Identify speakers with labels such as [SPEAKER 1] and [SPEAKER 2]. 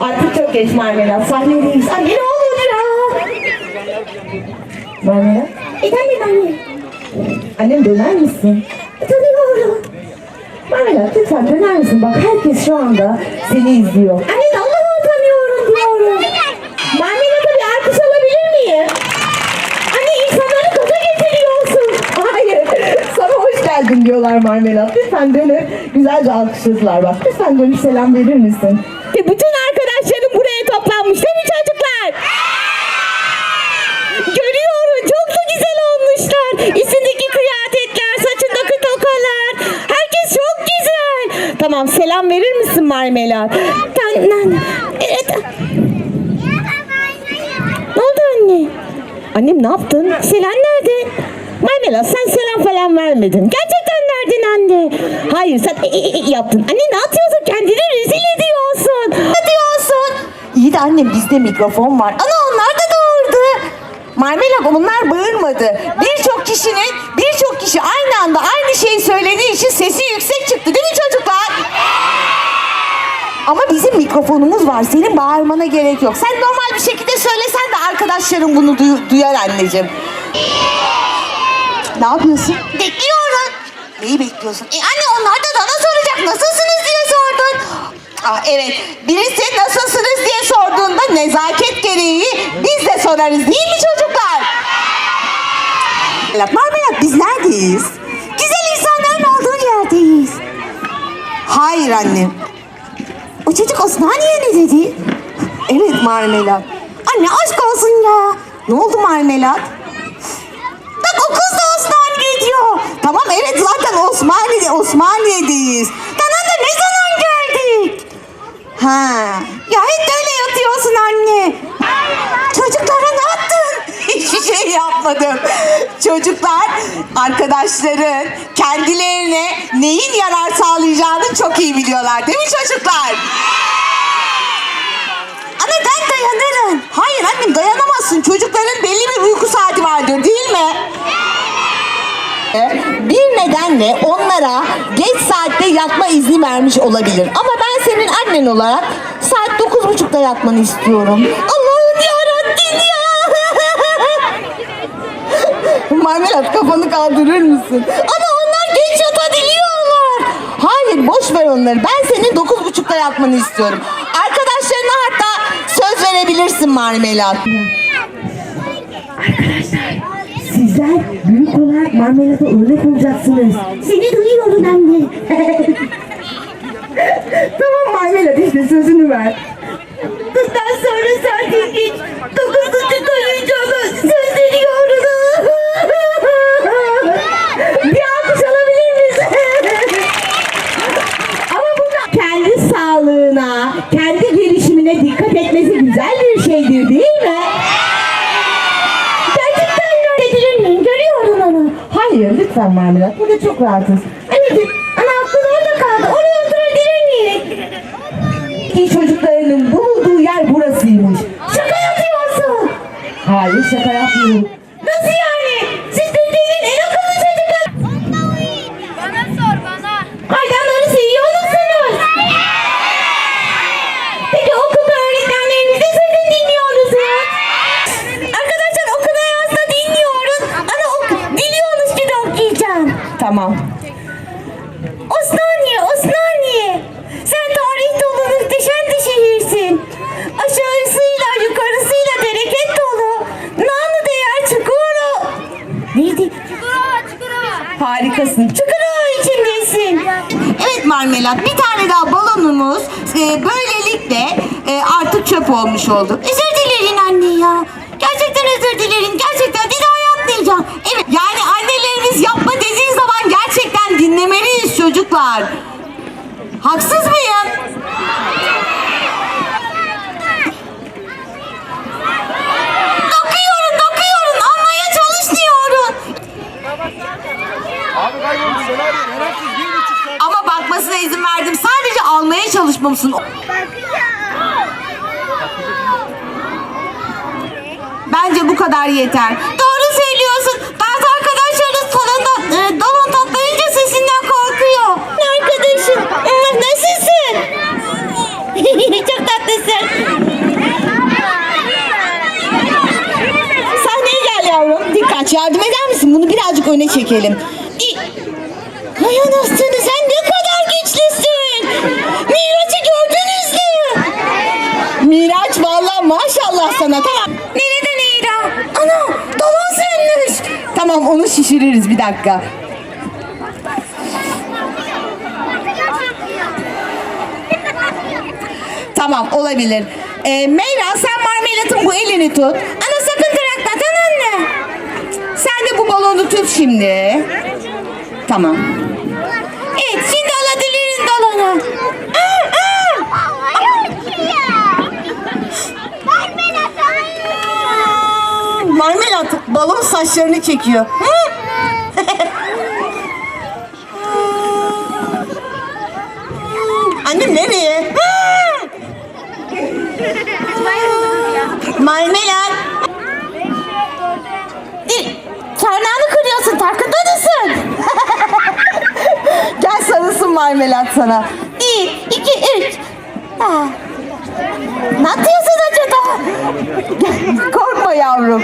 [SPEAKER 1] Artık çok geç Marmelat. Sahnedeyiz. Anne ne olur ya? Marmelat. Efendim anne. Annem döner misin? Tanıyorum. Marmelat lütfen döner misin? Bak herkes şu anda seni izliyor. Anne Allah'ı tanıyorum diyorum. Marmelat'a bir alkış alabilir miyim? Anne insanları gaza getiriyorsun. Hayır. Sana hoş geldin diyorlar Marmelat. Lütfen dönüp güzelce alkışladılar bak. Lütfen dönüp selam verir misin? Ve bütün arkadaşlarım toplanmış değil mi çocuklar? Görüyorum çok da güzel olmuşlar. Üstündeki kıyafetler, saçındaki tokalar. Herkes çok güzel. Tamam selam verir misin Marmelat? Evet. Ne oldu anne? Annem ne yaptın? Selen nerede? Marmelat sen selam falan vermedin. Gerçekten verdin anne. Hayır sen e, e, e, yaptın. Anne ne yapıyorsun? Kendini rezil annem bizde mikrofon var. Ana onlar da doğurdu. Marmelat onlar bağırmadı. Birçok kişinin birçok kişi aynı anda aynı şeyi söylediği için sesi yüksek çıktı değil mi çocuklar? Ama bizim mikrofonumuz var. Senin bağırmana gerek yok. Sen normal bir şekilde söylesen de arkadaşlarım bunu duy- duyar anneciğim. Ne yapıyorsun? Bekliyorum. Neyi bekliyorsun? E anne onlar da bana soracak. Nasılsınız diye sordun. Ah evet. Birisi nasılsınız diye sorduğunda nezaket gereği biz de sorarız değil mi çocuklar? Marmelat biz neredeyiz? Güzel insanların olduğu yerdeyiz. Hayır annem. O çocuk Osmaniye ne dedi? Evet Marmelat. Anne aşk olsun ya. Ne oldu Marmelat? Bak o kız da Osmaniye diyor. Tamam evet zaten Osmaniye, Osmaniye'deyiz. Tamam da ne zaman? Ha, ya hep böyle yatıyorsun anne. Çocuklara ne yaptın? Hiçbir şey yapmadım. Çocuklar, arkadaşların kendilerine neyin yarar sağlayacağını çok iyi biliyorlar değil mi çocuklar? Ama ben dayanırım. Hayır annem dayanamazsın. Çocukların belli bir uyku saati vardır değil mi? Bir nedenle onlara geç saatte yatma izni vermiş olabilir. Ama ben senin annen olarak saat dokuz buçukta yatmanı istiyorum. Allah'ım yarabbim ya. Marmelat kafanı kaldırır mısın? Ama onlar geç yatabiliyorlar. Hayır boş ver onları. Ben senin dokuz buçukta yatmanı istiyorum. Arkadaşlarına hatta söz verebilirsin Marmelat.
[SPEAKER 2] Sizler büyük olarak marmelata örnek olacaksınız.
[SPEAKER 1] Seni duyuyorum anne. tamam Marmelat işte sözünü ver. Bundan sonra saat geç. Dokuz Hayır lütfen Marmelat. Burada çok rahatız. Anneciğim, ana aklın orada kaldı. Oraya oturabilir miyim? İyi çocuklarının bulunduğu yer burasıymış. Şaka yapıyorsun. Hayır şaka yapmıyorum. Çukurova içindesin. Evet Marmelat bir tane daha balonumuz e, böylelikle e, artık çöp olmuş oldu. Özür dilerim anne ya. Gerçekten özür dilerim. Gerçekten çalışmamışsın. Bence bu kadar yeter. Doğru söylüyorsun. Bazı arkadaşlarınız salonda e, balon toplayınca sesinden korkuyor. Arkadaşım nasılsın? Çok tatlı neredesin? Sahneye gel yavrum. Dikkat yardım eder misin? Bunu birazcık öne çekelim. Hay anasını sen vallahi maşallah sana tamam. Nereden Eğra? Ana balon sönmüş. Tamam onu şişiririz bir dakika. Tamam olabilir. Ee, Meyra sen marmelatın bu elini tut. Ana sakın bırakma tamam mı? Sen de bu balonu tut şimdi. Tamam. Evet şimdi alabiliriz balonu. Aa, aa. Balon saçlarını çekiyor. Annem nereye? Marmelat. Tırnağını kırıyorsun farkında mısın? Gel sarılsın marmelat sana. Bir, iki, üç. Ah. Ne yapıyorsun acaba? Korkma yavrum.